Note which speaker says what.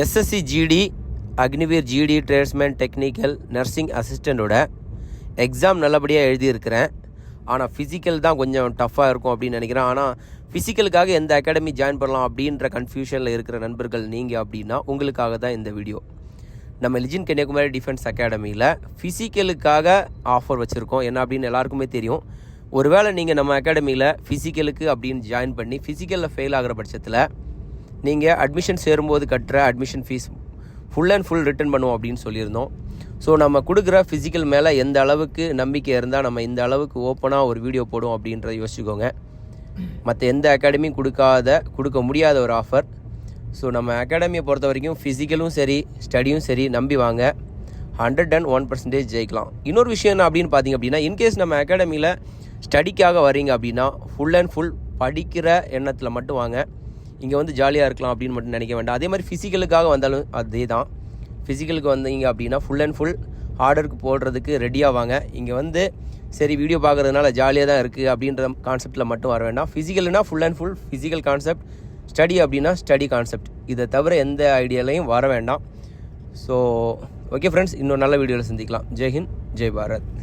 Speaker 1: SSC GD Agniveer GD tradesman technical nursing அசிஸ்டண்ட்டோட exam நல்லபடியாக எழுதியிருக்கிறேன். ஆனால் ஃபிசிக்கல் தான் கொஞ்சம் டஃப்பாக இருக்கும் அப்படின்னு நினைக்கிறேன். ஆனால் ஃபிசிக்கலுக்காக எந்த அகாடமி ஜாயின் பண்ணலாம் அப்படின்ற கன்ஃபியூஷனில் இருக்கிற நண்பர்கள் நீங்கள் அப்படின்னா உங்களுக்காக தான் இந்த வீடியோ நம்ம லிஜின் கன்னியாகுமரி டிஃபென்ஸ் அகாடமியில் ஃபிசிக்கலுக்காக ஆஃபர் வச்சுருக்கோம். என்ன அப்படின்னு எல்லாருக்குமே தெரியும். ஒருவேளை நீங்கள் நம்ம அகாடமியில் ஃபிசிக்கலுக்கு அப்படின்னு ஜாயின் பண்ணி ஃபிசிக்கலில் ஃபெயில் ஆகிற பட்சத்தில் நீங்கள் அட்மிஷன் சேரும்போது கட்டுற admission fees full and full return பண்ணுவோம் அப்படின்னு சொல்லியிருந்தோம். ஸோ நம்ம கொடுக்குற ஃபிசிக்கல் மேலே எந்த அளவுக்கு நம்பிக்கை இருந்தால் நம்ம இந்த அளவுக்கு ஓப்பனாக ஒரு வீடியோ போடுவோம் அப்படின்றத யோசிச்சுக்கோங்க. மற்ற எந்த அகாடமியும் கொடுக்காத கொடுக்க முடியாத ஒரு ஆஃபர் ஸோ நம்ம அகாடமியை பொறுத்த வரைக்கும் ஃபிசிக்கலும் சரி ஸ்டடியும் சரி நம்பி வாங்க. ஹண்ட்ரட் அண்ட் ஒன் பர்சன்டேஜ் ஜெயிக்கலாம். இன்னொரு விஷயம் என்ன அப்படின்னு பார்த்தீங்க அப்படின்னா இன்கேஸ் நம்ம அகாடமியில் ஸ்டடிக்காக வரீங்க அப்படின்னா ஃபுல் அண்ட் ஃபுல் படிக்கிற எண்ணத்தில் மட்டும் வாங்க. இங்கே வந்து ஜாலியாக இருக்கலாம் அப்படின்னு மட்டும் நினைக்க வேண்டாம். அதே மாதிரி ஃபிசிக்கலுக்காக வந்தாலும் அதே தான் ஃபிசிக்கலுக்கு வந்தீங்க அப்படின்னா ஃபுல் அண்ட் ஃபுல் ஆர்டருக்கு போடுறதுக்கு ரெடியாக வாங்க இங்கே வந்து சரி வீடியோ பார்க்குறதுனால ஜாலியாக தான் இருக்குது அப்படின்ற கான்செப்ட்டில் மட்டும் வர வேண்டாம். ஃபிசிக்கல்னால் full and full physical concept study அப்படின்னா ஸ்டடி கான்செப்ட் இதை தவிர எந்த ஐடியாலையும் வர வேண்டாம். ஸோ ஓகே ஃப்ரெண்ட்ஸ் இன்னொரு நல்ல வீடியோவில் சந்திக்கலாம். ஜெய் ஹிந்த் ஜெய் பாரத்.